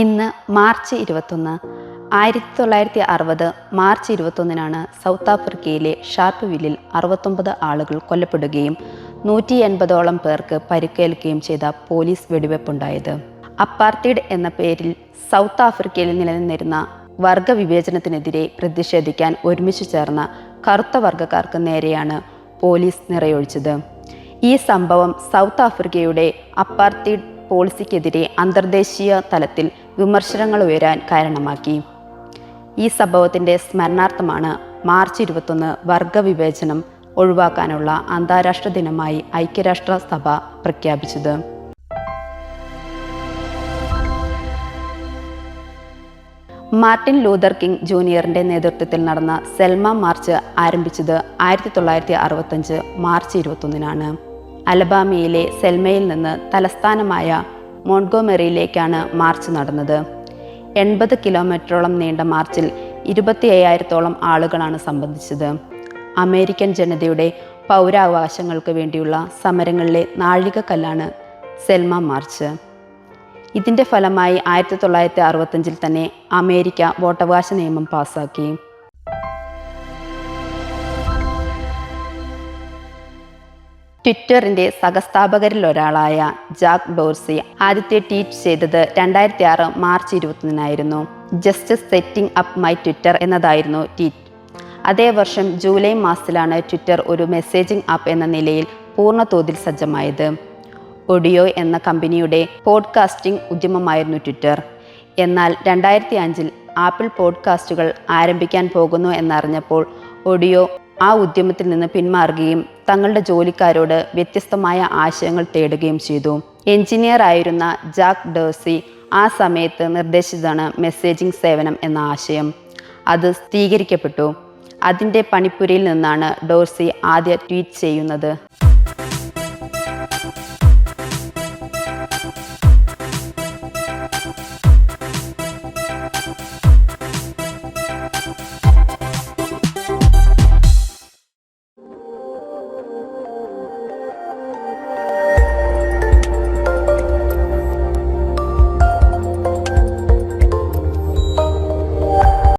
ഇന്ന് മാർച്ച് ഇരുപത്തൊന്ന് ആയിരത്തി തൊള്ളായിരത്തി അറുപത് മാർച്ച് ഇരുപത്തൊന്നിനാണ് സൗത്ത് ആഫ്രിക്കയിലെ ഷാർപ്പ്വില്ലിൽ അറുപത്തൊമ്പത് ആളുകൾ കൊല്ലപ്പെടുകയും നൂറ്റി എൺപതോളം പേർക്ക് പരിക്കേൽക്കുകയും ചെയ്ത പോലീസ് വെടിവെപ്പുണ്ടായത്. അപ്പാർത്തീഡ് എന്ന പേരിൽ സൗത്ത് ആഫ്രിക്കയിൽ നിലനിന്നിരുന്ന വർഗവിവേചനത്തിനെതിരെ പ്രതിഷേധിക്കാൻ ഒരുമിച്ച് ചേർന്ന കറുത്ത വർഗക്കാർക്ക് നേരെയാണ് പോലീസ് നിറയൊഴിച്ചത്. ഈ സംഭവം സൗത്ത് ആഫ്രിക്കയുടെ അപ്പാർത്തീഡ് പോളിസിക്കെതിരെ അന്തർദേശീയ തലത്തിൽ വിമർശനങ്ങൾ ഉയരാൻ കാരണമാക്കി. ഈ സംഭവത്തിന്റെ സ്മരണാർത്ഥമാണ് മാർച്ച് ഇരുപത്തൊന്ന് വർഗവിവേചനം ഒഴിവാക്കാനുള്ള അന്താരാഷ്ട്ര ദിനമായി ഐക്യരാഷ്ട്ര സഭ പ്രഖ്യാപിച്ചത്. മാർട്ടിൻ ലൂതർ കിങ് ജൂനിയറിന്റെ നേതൃത്വത്തിൽ നടന്ന സെൽമ മാർച്ച് ആരംഭിച്ചത് ആയിരത്തി തൊള്ളായിരത്തി അറുപത്തഞ്ച് മാർച്ച് ഇരുപത്തൊന്നിനാണ്. അലബാമയിലെ സെൽമയിൽ നിന്ന് തലസ്ഥാനമായ മോൺഗോമെറിയിലേക്കാണ് മാർച്ച് നടന്നത്. എൺപത് കിലോമീറ്ററോളം നീണ്ട മാർച്ചിൽ ഇരുപത്തി അയ്യായിരത്തോളം ആളുകളാണ് സംബന്ധിച്ചത്. അമേരിക്കൻ ജനതയുടെ പൗരാവകാശങ്ങൾക്ക് വേണ്ടിയുള്ള സമരങ്ങളിലെ നാഴികക്കല്ലാണ് സെൽമ മാർച്ച്. ഇതിന്റെ ഫലമായി ആയിരത്തി തൊള്ളായിരത്തി അറുപത്തഞ്ചിൽ തന്നെ അമേരിക്ക വോട്ടവകാശ നിയമം പാസാക്കി. ട്വിറ്ററിന്റെ സഹസ്ഥാപകരിൽ ഒരാളായ ജാക്ക് ഡോർസി ആദ്യത്തെ ട്വീറ്റ് ചെയ്തത് രണ്ടായിരത്തി ആറ് March ഇരുപത്തിനായിരുന്നു just setting up my Twitter എന്നതായിരുന്നു ട്വീറ്റ്. അതേ വർഷം ജൂലൈ മാസത്തിലാണ് ട്വിറ്റർ ഒരു മെസ്സേജിംഗ് ആപ്പ് എന്ന നിലയിൽ പൂർണ തോതിൽ സജ്ജമായത്. ഒഡിയോ എന്ന കമ്പനിയുടെ പോഡ്കാസ്റ്റിംഗ് ഉദ്യമമായിരുന്നു ട്വിറ്റർ. എന്നാൽ രണ്ടായിരത്തി അഞ്ചിൽ ആപ്പിൾ പോഡ്കാസ്റ്റുകൾ ആരംഭിക്കാൻ പോകുന്നു എന്നറിഞ്ഞപ്പോൾ ഒഡിയോ ആ ഉദ്യമത്തിൽ നിന്ന് പിന്മാറുകയും തങ്ങളുടെ ജോലിക്കാരോട് വ്യത്യസ്തമായ ആശയങ്ങൾ തേടുകയും ചെയ്തു. എഞ്ചിനീയർ ആയിരുന്ന ജാക്ക് ഡേഴ്സി ആ സമയത്ത് നിർദ്ദേശിച്ചതാണ് മെസ്സേജിംഗ് സേവനം എന്ന ആശയം. അത് സ്ഥിരീകരിക്കപ്പെട്ടു. അതിന്റെ പണിപ്പുരയിൽ നിന്നാണ് ഡോർസി ആദ്യ ട്വീറ്റ് ചെയ്യുന്നത്.